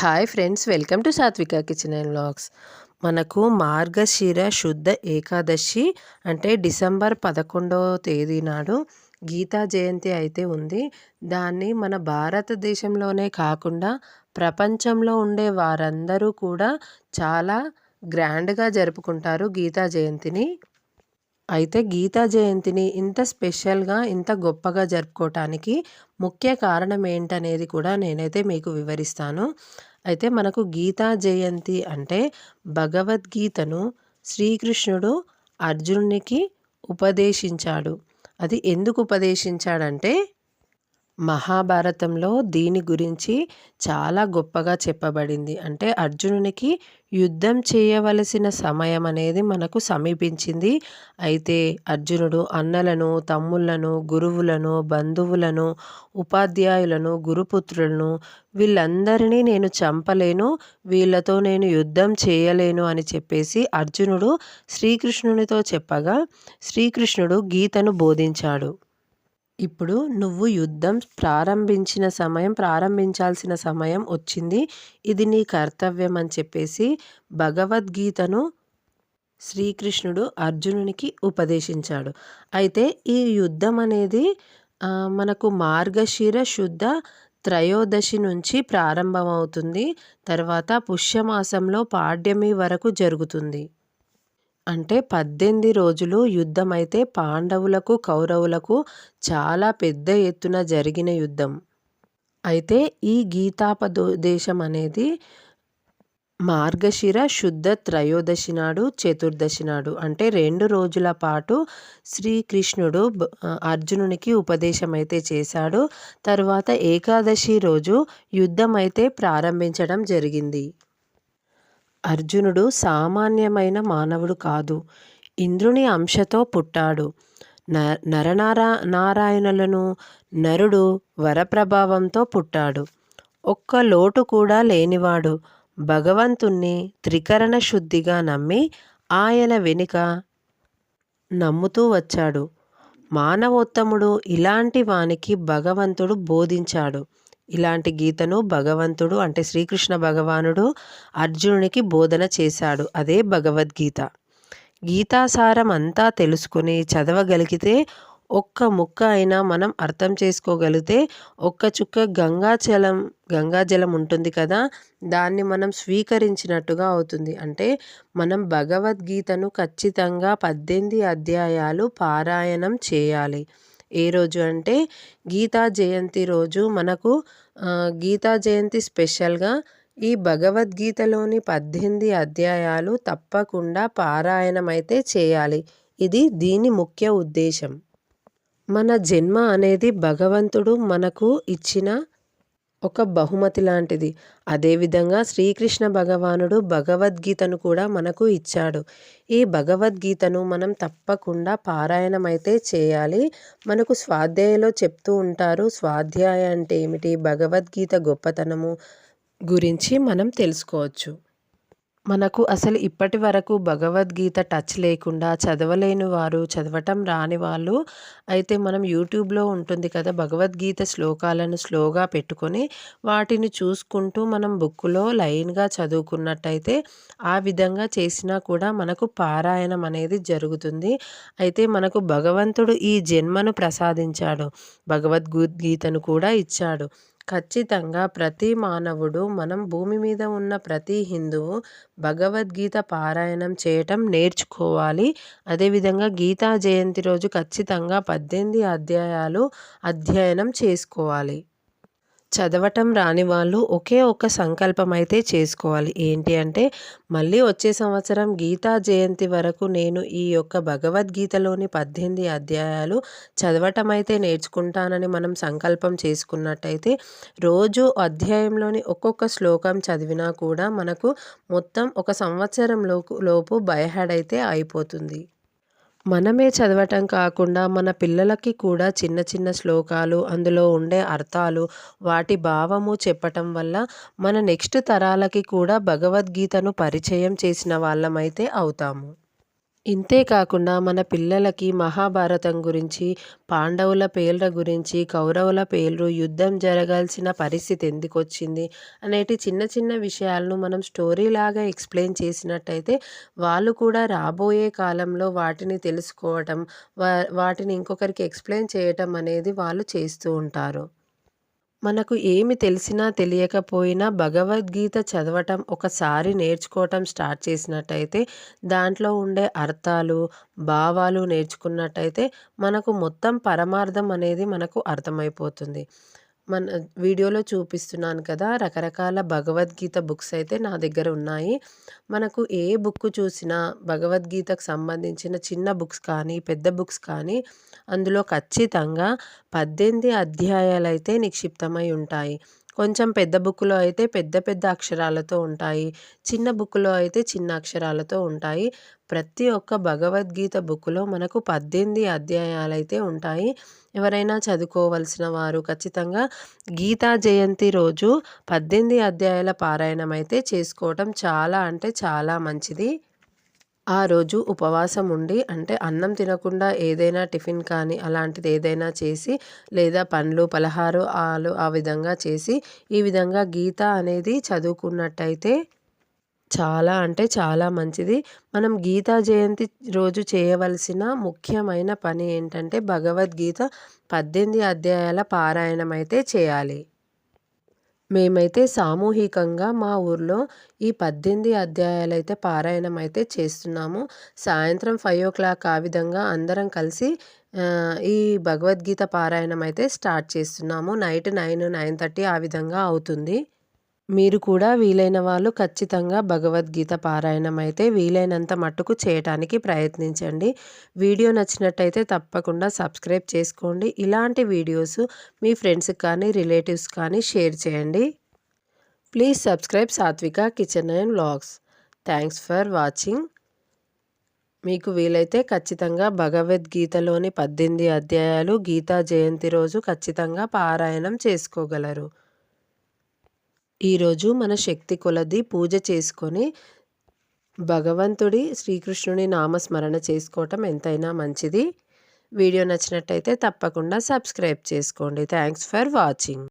Hi friends welcome to Satvika kitchen and vlogs మనకు మార్గశిర శుద్ధ ఏకాదశి అంటే డిసెంబర్ పదకొండవ తేదీ నాడు గీతా జయంతి అయితే ఉంది. దాన్ని మన భారతదేశంలోనే కాకుండా ప్రపంచంలో ఉండే వారందరూ కూడా చాలా గ్రాండ్గా జరుపుకుంటారు గీతా జయంతిని. అయితే గీతా జయంతిని ఇంత స్పెషల్గా ఇంత గొప్పగా జరుపుకోవటానికి ముఖ్య కారణం ఏంటనేది కూడా నేనైతే మీకు వివరిస్తాను. అయితే మనకు గీతా జయంతి అంటే భగవద్గీతను శ్రీకృష్ణుడు అర్జునునికి ఉపదేశించాడు. అది ఎందుకు ఉపదేశించాడంటే మహాభారతంలో దీని గురించి చాలా గొప్పగా చెప్పబడింది. అంటే అర్జునునికి యుద్ధం చేయవలసిన సమయం అనేది మనకు సమీపించింది. అయితే అర్జునుడు అన్నలను తమ్ముళ్ళను గురువులను బంధువులను ఉపాధ్యాయులను గురుపుత్రులను వీళ్ళందరినీ నేను చంపలేను వీళ్ళతో నేను యుద్ధం చేయలేను అని చెప్పేసి అర్జునుడు శ్రీకృష్ణునితో చెప్పగా శ్రీకృష్ణుడు గీతను బోధించాడు. ఇప్పుడు నువ్వు యుద్ధం ప్రారంభించిన సమయం ప్రారంభించాల్సిన సమయం వచ్చింది. ఇది నీ కర్తవ్యం అని చెప్పేసి భగవద్గీతను శ్రీకృష్ణుడు అర్జునునికి ఉపదేశించాడు. అయితే ఈ యుద్ధం అనేది మనకు మార్గశిర శుద్ధ త్రయోదశి నుంచి ప్రారంభమవుతుంది. తర్వాత పుష్యమాసంలో పాడ్యమి వరకు జరుగుతుంది. అంటే పద్దెనిమిది రోజులు యుద్ధమైతే పాండవులకు కౌరవులకు చాలా పెద్ద ఎత్తున జరిగిన యుద్ధం. అయితే ఈ గీతాపదేశం అనేది మార్గశిర శుద్ధ త్రయోదశి నాడు చతుర్దశి నాడు అంటే రెండు రోజుల పాటు శ్రీకృష్ణుడు అర్జునునికి ఉపదేశం అయితే చేశాడు. తర్వాత ఏకాదశి రోజు యుద్ధం అయితే ప్రారంభించడం జరిగింది. అర్జునుడు సామాన్యమైన మానవుడు కాదు. ఇంద్రుని అంశతో పుట్టాడు. న నరనారా నారాయణులను నరుడు వరప్రభావంతో పుట్టాడు. ఒక్క లోటు కూడా లేనివాడు. భగవంతుణ్ణి త్రికరణ శుద్ధిగా నమ్మి ఆయన వెనుక నమ్ముతూ వచ్చాడు. మానవోత్తముడు ఇలాంటి వానికి భగవంతుడు బోధించాడు. ఇలాంటి గీతను భగవంతుడు అంటే శ్రీకృష్ణ భగవానుడు అర్జునునికి బోధన చేశాడు. అదే భగవద్గీత. గీతాసారం అంతా తెలుసుకుని చదవగలిగితే ఒక్క ముక్క అయినా మనం అర్థం చేసుకోగలిగితే ఒక్క చుక్క గంగాజలం గంగాజలం ఉంటుంది కదా దాన్ని మనం స్వీకరించినట్టుగా అవుతుంది. అంటే మనం భగవద్గీతను ఖచ్చితంగా పద్దెనిమిది అధ్యాయాలు పారాయణం చేయాలి. ఏ రోజు అంటే గీతా జయంతి రోజు మనకు గీతా జయంతి స్పెషల్గా ఈ భగవద్గీతలోని పద్దెనిమిది అధ్యాయాలు తప్పకుండా పారాయణం అయితే చేయాలి. ఇది దీని ముఖ్య ఉద్దేశం. మన జన్మ అనేది భగవంతుడు మనకు ఇచ్చిన ఒక బహుమతి లాంటిది. అదేవిధంగా శ్రీకృష్ణ భగవానుడు భగవద్గీతను కూడా మనకు ఇచ్చాడు. ఈ భగవద్గీతను మనం తప్పకుండా పారాయణం అయితే చేయాలి. మనకు స్వాధ్యాయలో చెప్తూ ఉంటారు స్వాధ్యాయ అంటే ఏమిటి? భగవద్గీత గొప్పతనము గురించి మనం తెలుసుకోవచ్చు. మనకు అసలు ఇప్పటి వరకు భగవద్గీత టచ్ లేకుండా చదవలేని వారు చదవటం రాని వాళ్ళు అయితే మనం యూట్యూబ్లో ఉంటుంది కదా భగవద్గీత శ్లోకాలను స్లోగా పెట్టుకొని వాటిని చూసుకుంటూ మనం బుక్లో లైన్గా చదువుకున్నట్టయితే ఆ విధంగా చేసినా కూడా మనకు పారాయణం అనేది జరుగుతుంది. అయితే మనకు భగవంతుడు ఈ జన్మను ప్రసాదించాడు భగవద్గీతను కూడా ఇచ్చాడు. ఖచ్చితంగా ప్రతి మానవుడు మనం భూమి మీద ఉన్న ప్రతి హిందువు భగవద్గీత పారాయణం చేయటం నేర్చుకోవాలి. అదేవిధంగా గీతా జయంతి రోజు ఖచ్చితంగా పద్దెనిమిది అధ్యాయాలు అధ్యయనం చేసుకోవాలి. చదవటం రాని వాళ్ళు ఒకే ఒక సంకల్పం అయితే చేసుకోవాలి. ఏంటి అంటే మళ్ళీ వచ్చే సంవత్సరం గీతా జయంతి వరకు నేను ఈ యొక్క భగవద్గీతలోని పద్దెనిమిది అధ్యాయాలు చదవటం అయితే నేర్చుకుంటానని మనం సంకల్పం చేసుకున్నట్టయితే రోజు అధ్యాయంలోని ఒక్కొక్క శ్లోకం చదివినా కూడా మనకు మొత్తం ఒక సంవత్సరం లోపు లోపు బయహడైతే అయిపోతుంది. మనమే చదవటం కాకుండా మన పిల్లలకి కూడా చిన్న చిన్న శ్లోకాలు అందులో ఉండే అర్థాలు వాటి భావము చెప్పటం వల్ల మన నెక్స్ట్ తరాలకి కూడా భగవద్గీతను పరిచయం చేసిన వాళ్ళమైతే అవుతాము. ఇంతే కాకుండా మన పిల్లలకి మహాభారతం గురించి పాండవుల పేర్ల గురించి కౌరవుల పేర్లు యుద్ధం జరగాల్సిన పరిస్థితి ఎందుకు వచ్చింది అనేటి చిన్న చిన్న విషయాలను మనం స్టోరీ లాగా ఎక్స్ప్లెయిన్ చేసినట్టయితే వాళ్ళు కూడా రాబోయే కాలంలో వాటిని తెలుసుకోవటం వా వాటిని ఇంకొకరికి ఎక్స్ప్లెయిన్ చేయటం అనేది వాళ్ళు చేస్తూ ఉంటారు. మనకు ఏమి తెలిసినా తెలియకపోయినా భగవద్గీత చదవటం ఒకసారి నేర్చుకోవటం స్టార్ట్ చేసినట్టయితే దాంట్లో ఉండే అర్థాలు భావాలు నేర్చుకున్నట్టయితే మనకు మొత్తం పరమార్థం అనేది మనకు అర్థమైపోతుంది. మన వీడియోలో చూపిస్తున్నాను కదా రకరకాల భగవద్గీత బుక్స్ అయితే నా దగ్గర ఉన్నాయి. మనకు ఏ బుక్ చూసినా భగవద్గీతకు సంబంధించిన చిన్న బుక్స్ కానీ పెద్ద బుక్స్ కానీ అందులో ఖచ్చితంగా పద్దెనిమిది అధ్యాయాలు అయితే నిక్షిప్తమై ఉంటాయి. కొంచెం పెద్ద బుక్లో అయితే పెద్ద పెద్ద అక్షరాలతో ఉంటాయి. చిన్న బుక్లో అయితే చిన్న అక్షరాలతో ఉంటాయి. ప్రతి ఒక్క భగవద్గీత బుక్లో మనకు పద్దెనిమిది అధ్యాయాలు అయితే ఉంటాయి. ఎవరైనా చదువుకోవలసిన వారు ఖచ్చితంగా గీతా జయంతి రోజు పద్దెనిమిది అధ్యాయాల పారాయణం అయితే చేసుకోవటం చాలా అంటే చాలా మంచిది. ఆ రోజు ఉపవాసం ఉండి అంటే అన్నం తినకుండా ఏదైనా టిఫిన్ కానీ అలాంటిది ఏదైనా చేసి లేదా పండ్లు పలహారు ఆలు ఆ విధంగా చేసి ఈ విధంగా గీత అనేది చదువుకున్నట్టయితే చాలా అంటే చాలా మంచిది. మనం గీతా జయంతి రోజు చేయవలసిన ముఖ్యమైన పని ఏంటంటే భగవద్గీత పద్దెనిమిది అధ్యాయాల పారాయణం అయితే చేయాలి. మేమైతే సామూహికంగా మా ఊర్లో ఈ పద్దెనిమిది అధ్యాయాలు అయితే పారాయణం అయితే చేస్తున్నాము. సాయంత్రం ఫైవ్ ఓ క్లాక్ ఆ విధంగా అందరం కలిసి ఈ భగవద్గీత పారాయణం అయితే స్టార్ట్ చేస్తున్నాము. నైట్ నైన్ నైన్ థర్టీ ఆ విధంగా అవుతుంది. మీరు కూడా వీలైన వాళ్ళు ఖచ్చితంగా భగవద్గీత పారాయణం అయితే వీలైనంత మట్టుకు చేయటానికి ప్రయత్నించండి. వీడియో నచ్చినట్టయితే తప్పకుండా సబ్స్క్రైబ్ చేసుకోండి. ఇలాంటి వీడియోస్ మీ ఫ్రెండ్స్కి కానీ రిలేటివ్స్ కానీ షేర్ చేయండి. Please subscribe Satvika kitchen and vlogs. Thanks for watching. మీకు వీలైతే ఖచ్చితంగా భగవద్గీతలోని పద్దెనిమిది అధ్యాయాలు గీతా జయంతి రోజు ఖచ్చితంగా పారాయణం చేసుకోగలరు. ఈరోజు మన శక్తి కొలది పూజ చేసుకొని భగవంతుడి శ్రీకృష్ణుని నామస్మరణ చేసుకోవటం ఎంతైనా మంచిది. వీడియో నచ్చినట్టయితే తప్పకుండా సబ్స్క్రైబ్ చేసుకోండి. Thanks for watching.